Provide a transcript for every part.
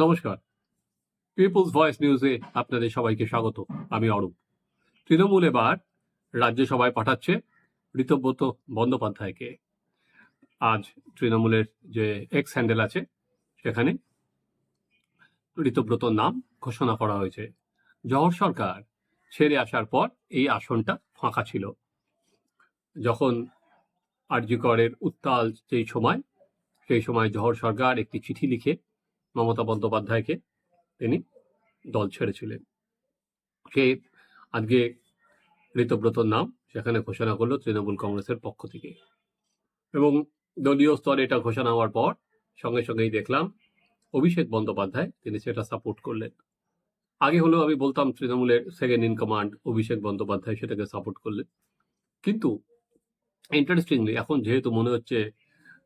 নমস্কার। People's voice নিউজে আপনাদের সবাইকে স্বাগত। আমি অরূপ। তৃণমূল এবার রাজ্যসভায় পাঠাচ্ছে ঋতব্রত বন্দ্যোপাধ্যায়কে। আজ তৃণমূলের যে এক্স হ্যান্ডেল আছে, সেখানে ঋতব্রতর নাম ঘোষণা করা হয়েছে। জহর সরকার ছেড়ে আসার পর এই আসনটা ফাঁকা ছিল। যখন আরজিকরের উত্তাল যেই সময়, সেই সময় জহর সরকার একটি চিঠি লিখে মমতা বন্দ্যোপাধ্যায়কে তিনি দল ছেড়েছিলেন। সে আজকে ঋতব্রতর নাম সেখানে ঘোষণা করল তৃণমূল কংগ্রেসের পক্ষ থেকে। এবং দলীয় স্তরে এটা ঘোষণা হওয়ার পর সঙ্গে সঙ্গেই দেখলাম অভিষেক বন্দ্যোপাধ্যায় তিনি সেটা সাপোর্ট করলেন। আগে হলেও আমি বলতাম তৃণমূলের second in command Abhishek Bandyopadhyay সেটাকে সাপোর্ট করলেন। কিন্তু ইন্টারেস্টিংলি এখন যেহেতু মনে হচ্ছে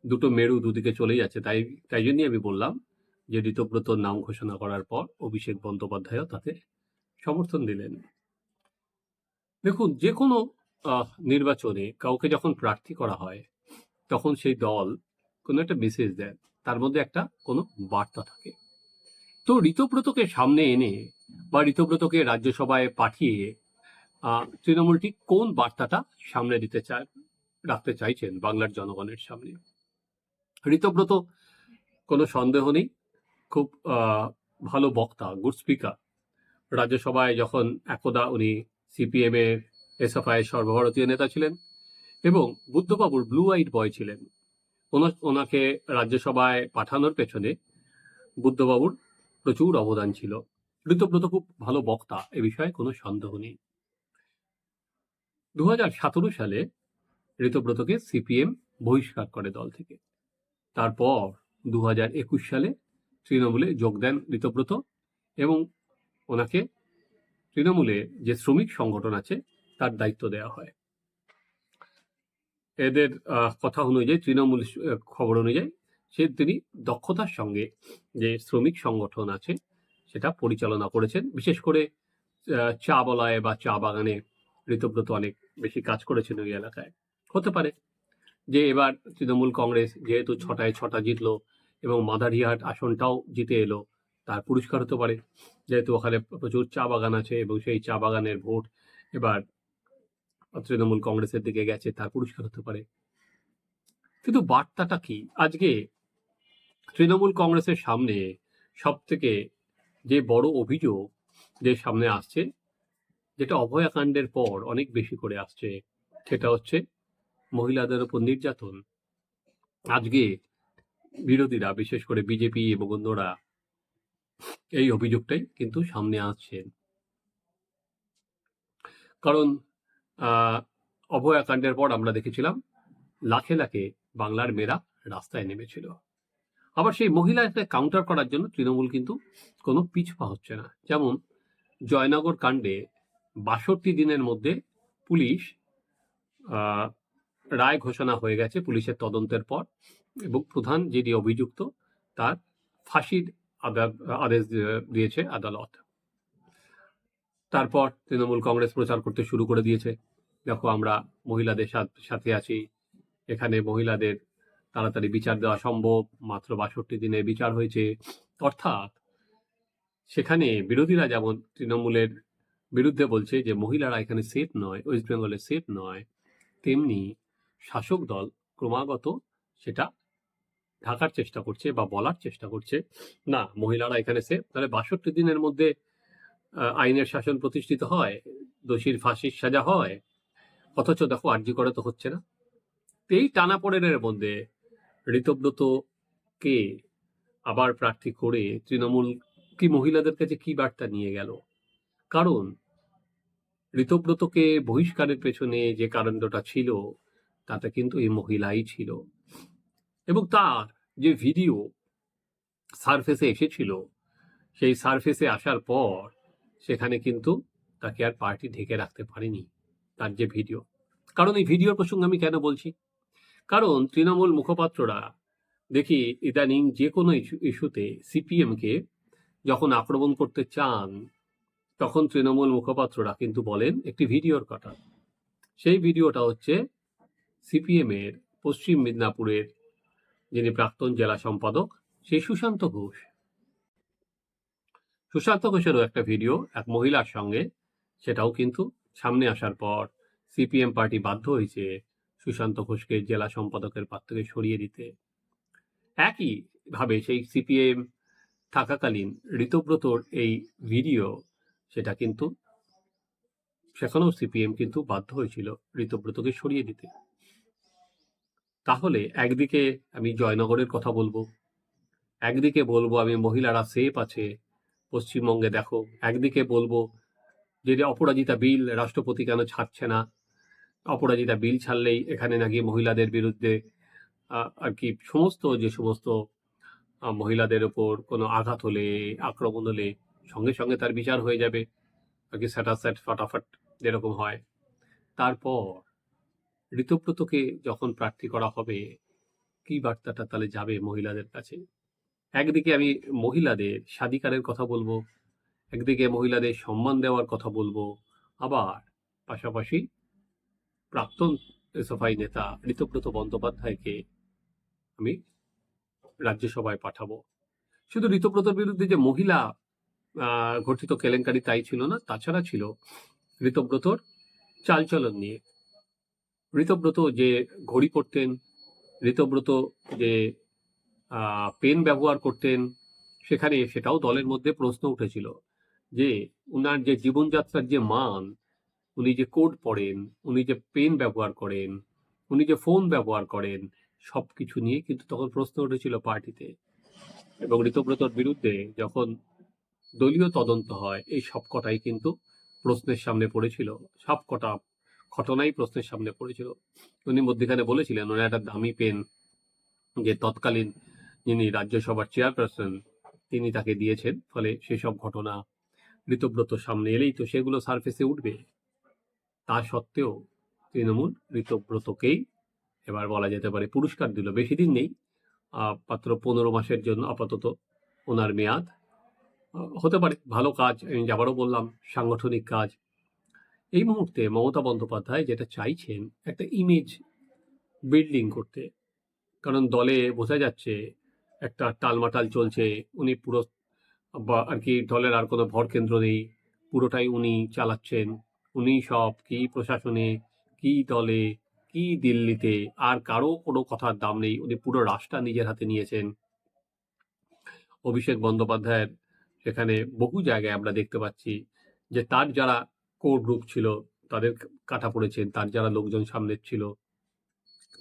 দুটো মেরু দুদিকে চলে যাচ্ছে, তাই তাই জন্যই আমি বললাম যে ঋতব্রতর নাম ঘোষণা করার পর অভিষেক বন্দ্যোপাধ্যায়ও তাতে সমর্থন দিলেন। দেখুন যে কোনো নির্বাচনে কাউকে যখন প্রার্থী করা হয় তখন সেই দল কোনো একটা মেসেজ দেন তার মধ্যে একটা কোনো বার্তা থাকে। তো ঋতব্রতকে সামনে এনে বা ঋতব্রতকে রাজ্যসভায় পাঠিয়ে আহ, তৃণমূল কোন বার্তাটা সামনে দিতে চায় রাখতে চাইছেন বাংলার জনগণের সামনে? ঋতব্রত কোনো সন্দেহ নেই? খুব ভালো বক্তা গুড স্পিকার রাজ্যসভায় যখন একদা উনি সিপিএম এর এসএফআই সর্বভারতীয় নেতা ছিলেন এবং বুদ্ধবাবুর ব্লু আইট বয় ছিলেন ওনাকে রাজ্যসভায় পাঠানোর পেছনে বুদ্ধবাবুর প্রচুর অবদান ছিল। ঋতব্রত খুব ভালো বক্তা, এ বিষয়ে কোনো সন্দেহ নেই। দু হাজার সতেরো সালে ঋতব্রতকে সিপিএম বহিষ্কার করে দল থেকে। তারপর দু সালে তৃণমূলে যোগ দেন ঋতব্রত এবং ওনাকে তৃণমূলে যে শ্রমিক সংগঠন আছে, তার দায়িত্ব দেওয়া হয়। এদের কথা অনুযায়ী, তৃণমূল খবর অনুযায়ী, সে তিনি দক্ষতার সঙ্গে যে শ্রমিক সংগঠন আছে, সেটা পরিচালনা করেছেন। বিশেষ করে চা বলায় বা চা বাগানে ঋতব্রত অনেক বেশি কাজ করেছেন ওই এলাকায়। হতে পারে যে এবার তৃণমূল কংগ্রেস যেহেতু ছটায় ছটা জিতলো এবং মাদারিহাট আসনটাও জিতে এলো। তার পুরস্কার হতে পারে। যেহেতু ওখানে প্রচুর চা বাগান আছে এবং সেই চা বাগানের ভোট এবার তৃণমূল কংগ্রেসের দিকে গেছে, তার পুরস্কার হতে পারে। কিন্তু বার্তাটা কি? আজকে তৃণমূল কংগ্রেসের সামনে সব থেকে যে বড় অভিযোগ যে সামনে আসছে, যেটা অভয়াকাণ্ডের পর অনেক বেশি করে আসছে, সেটা হচ্ছে মহিলাদের উপর নির্যাতন। আজকে বিরোধীরা, বিশেষ করে বিজেপি এবং অন্যরা এই অভিযোগটাই কিন্তু সামনে আসছেন কারণ অভয়াকাণ্ডের পর আমরা দেখেছিলাম, লাখে লাখে বাংলার মেয়েরা রাস্তায় নেমেছিল। আবার সেই মহিলাকে কাউন্টার করার জন্য তৃণমূল কিন্তু কোনো পিছপা হচ্ছে না। যেমন, জয়নগর কাণ্ডে বাষট্টি দিনের মধ্যে পুলিশ রায় ঘোষণা হয়ে গেছে পুলিশের তদন্তের পর এবং প্রধান যিনি অভিযুক্ত তার ফাঁসির আদা- আদেশ দিয়েছে আদালত। তারপর তৃণমূল কংগ্রেস প্রচার করতে শুরু করে দিয়েছে। দেখো আমরা মহিলাদের সাথে আছি। এখানে মহিলাদের তাড়াতাড়ি বিচার দেওয়া সম্ভব। মাত্র বাষট্টি দিনে বিচার হয়েছে। অর্থাৎ সেখানে বিরোধীরা যেমন তৃণমূলের বিরুদ্ধে বলছে যে মহিলারা এখানে সেফ নয় ওয়েস্ট বেঙ্গলে সেফ নয়, তেমনি শাসক দল ক্রমাগত সেটা ঢাকার চেষ্টা করছে বা বলার চেষ্টা করছে। না, মহিলারা এখানে সেফ তাহলে বাষট্টি দিনের মধ্যে আইনের শাসন প্রতিষ্ঠিত হয়, দোষীর ফাঁসির সাজা হয়, অথচ দেখো আর্জি করে তো হচ্ছে না। এই টানাপোড়েনের মধ্যে ঋতব্রতকে আবার প্রার্থী করে তৃণমূল কি মহিলাদের কাছে কি বার্তা নিয়ে গেল? কারণ ঋতব্রতকে বহিষ্কারের পেছনে যে কারণটা ছিল তাতে কিন্তু এই মহিলাই ছিল। এবং তার যে ভিডিও সারফেসে এসেছিল, সেই সারফেসে আসার পর সেখানে কিন্তু তাকে আর পার্টি ঢেকে রাখতে পারেনি তার যে ভিডিও। কারণ এই ভিডিওর প্রসঙ্গে আমি কেন বলছি? কারণ তৃণমূল মুখপাত্ররা দেখি ইদানিং যে কোনো ইস্যু, ইস্যুতে সিপিএমকে যখন আক্রমণ করতে চান, তখন তৃণমূল মুখপাত্ররা কিন্তু বলেন একটি ভিডিওর কথা। সেই ভিডিওটা হচ্ছে সিপিএম এর পশ্চিম মিদনাপুরের যিনি প্রাক্তন জেলা সম্পাদক, সেই সুশান্ত ঘোষ। সুশান্ত ঘোষেরও একটা ভিডিও এক মহিলার সঙ্গে, সেটাও কিন্তু সামনে আসার পর সিপিএম পার্টি বাধ্য হয়েছে সুশান্ত ঘোষকে জেলা সম্পাদকের পদ থেকে সরিয়ে দিতে। একই ভাবে সেই সিপিএম থাকাকালীন ঋতব্রতর এই ভিডিও, সেটা কিন্তু সেখানেও সিপিএম কিন্তু বাধ্য হয়েছিল ঋতব্রতকে সরিয়ে দিতে। তাহলে একদিকে আমি জয়নগরের কথা বলব, একদিকে বলব আমি মহিলারা সেফ আছে পশ্চিমবঙ্গে, দেখো। একদিকে বলব যে অপরাজিতা বিল রাষ্ট্রপতি কেন ছাড়ছে না? অপরাজিতা বিল ছাড়লেই এখানে নাকি মহিলাদের বিরুদ্ধে আর কি সমস্ত, যে সমস্ত মহিলাদের ওপর কোনো আঘাত হলে, আক্রমণ হলে সঙ্গে সঙ্গে তার বিচার হয়ে যাবে। আর কি স্যাটা স্যাট ফাটাফাট যেরকম হয়। তারপর ঋতব্রতকে যখন প্রার্থী করা হবে, কি বার্তাটা তাহলে যাবে মহিলাদের কাছে? একদিকে আমি মহিলাদের স্বাধিকারের কথা বলব, একদিকে মহিলাদের সম্মান দেওয়ার কথা বলব, আবার পাশাপাশি প্রাক্তন এসএফআই নেতা ঋতব্রত বন্দ্যোপাধ্যায়কে আমি রাজ্যসভায় পাঠাবো। শুধু ঋতব্রতর বিরুদ্ধে যে মহিলা ঘটিত কেলেঙ্কারি তাই ছিল না, তাছাড়া ছিল ঋতব্রতর চালচলন নিয়ে। ঋতব্রত যে ঘড়ি পরতেন, ঋতব্রত যে পেন ব্যবহার করতেন, সেখানে সেটাও দলের মধ্যে প্রশ্ন উঠেছিল যে, উনার যে জীবনযাত্রার যে মান, উনি যে কোড পড়েন, উনি যে পেন ব্যবহার করেন, উনি যে ফোন ব্যবহার করেন সব কিছু নিয়ে কিন্তু তখন প্রশ্ন উঠেছিল পার্টিতে। এবং ঋতব্রতর বিরুদ্ধে যখন দলীয় তদন্ত হয়, এই সব কটাই কিন্তু প্রশ্নের সামনে পড়েছিল। সব কটা ঘটনাই প্রশ্নের সামনে পড়েছিল। উনি মধ্যেখানে বলেছিলেন, ওনার একটা দামি পেন যে তৎকালীন যিনি রাজ্যসভার চেয়ারপারসন তিনি তাকে দিয়েছেন। ফলে সেসব ঘটনা ঋতব্রত সামনে এলেই তো সেগুলো সারফেসে উঠবে। তা সত্ত্বেও তৃণমূল ঋতব্রতকেই এবার বলা যেতে পারে পুরস্কার দিল। বেশি দিন নেই মাত্র পনেরো মাসের জন্য আপাতত ওনার মেয়াদ। হতে পারে, ভালো কাজ, আমি আবারও বললাম, সাংগঠনিক কাজ এই মুহূর্তে মমতা বন্দ্যোপাধ্যায় যেটা চাইছেন একটা ইমেজ বিল্ডিং করতে। কারণ দলে বোঝা যাচ্ছে একটা টালমাটাল চলছে, উনি পুরো বা আর কি দলের আর কোনো ভর কেন্দ্র নেই, পুরোটাই উনি চালাচ্ছেন। উনি সব কি প্রশাসনে, কি দলে, কি দিল্লিতে, আর কারও কোনো কথার দাম নেই। উনি পুরো রাশটা নিজের হাতে নিয়েছেন। অভিষেক বন্দ্যোপাধ্যায়ের সেখানে বহু জায়গায় আমরা দেখতে পাচ্ছি যে তার যারা কোর গ্রুপ ছিল, তাদের কাটা পড়েছেন তার যারা লোকজন সামনে ছিল।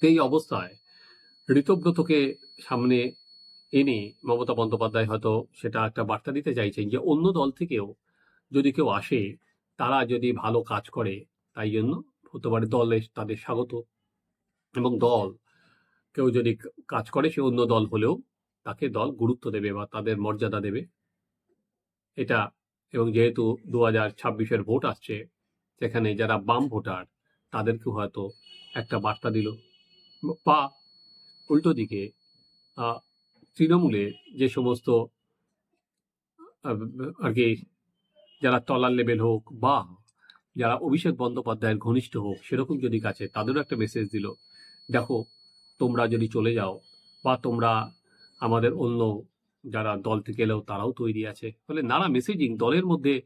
এই অবস্থায় ঋতব্রতকে সামনে এনে মমতা বন্দ্যোপাধ্যায় হয়তো সেটা একটা বার্তা দিতে চাইছেন যে, অন্য দল থেকেও যদি কেউ আসে, তারা যদি ভালো কাজ করে, তাই জন্য হতে পারে দলে তাদের স্বাগত। এবং দল কেউ যদি কাজ করে, সে অন্য দল হলেও তাকে দল গুরুত্ব দেবে বা তাদের মর্যাদা দেবে। এটা এবং যেহেতু দু হাজার ছাব্বিশের ভোট আসছে, সেখানে যারা বাম ভোটার তাদেরকেও হয়তো একটা বার্তা দিল। বা উল্টো দিকে তৃণমূলে যে সমস্ত আর কি, যারা তলার লেভেল হোক বা যারা অভিষেক বন্দ্যোপাধ্যায়ের ঘনিষ্ঠ হোক, সেরকম যদি কাছে, তাদেরও একটা মেসেজ দিল, দেখো, তোমরা যদি চলে যাও বা তোমরা আমাদের অন্য যারা দল থেকে এলেও তারাও তৈরি আছে। ফলে নানা মেসেজিং দলের মধ্যে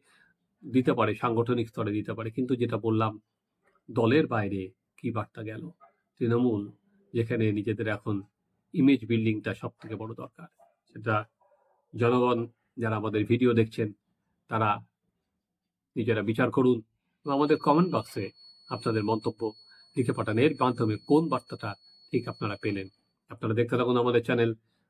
দিতে পারে, সাংগঠনিক স্তরে দিতে পারে। কিন্তু যেটা বললাম, দলের বাইরে কি বার্তা গেল? তৃণমূল, যেখানে নিজেদের এখন ইমেজ বিল্ডিংটা সব থেকে বড় দরকার। সেটা জনগণ যারা আমাদের ভিডিও দেখছেন, তারা নিজেরা বিচার করুন এবং আমাদের কমেন্ট বক্সে আপনাদের মন্তব্য লিখে পাঠান। এর মাধ্যমে কোন বার্তাটা ঠিক আপনারা পেলেন? আপনারা দেখতে থাকুন আমাদের চ্যানেল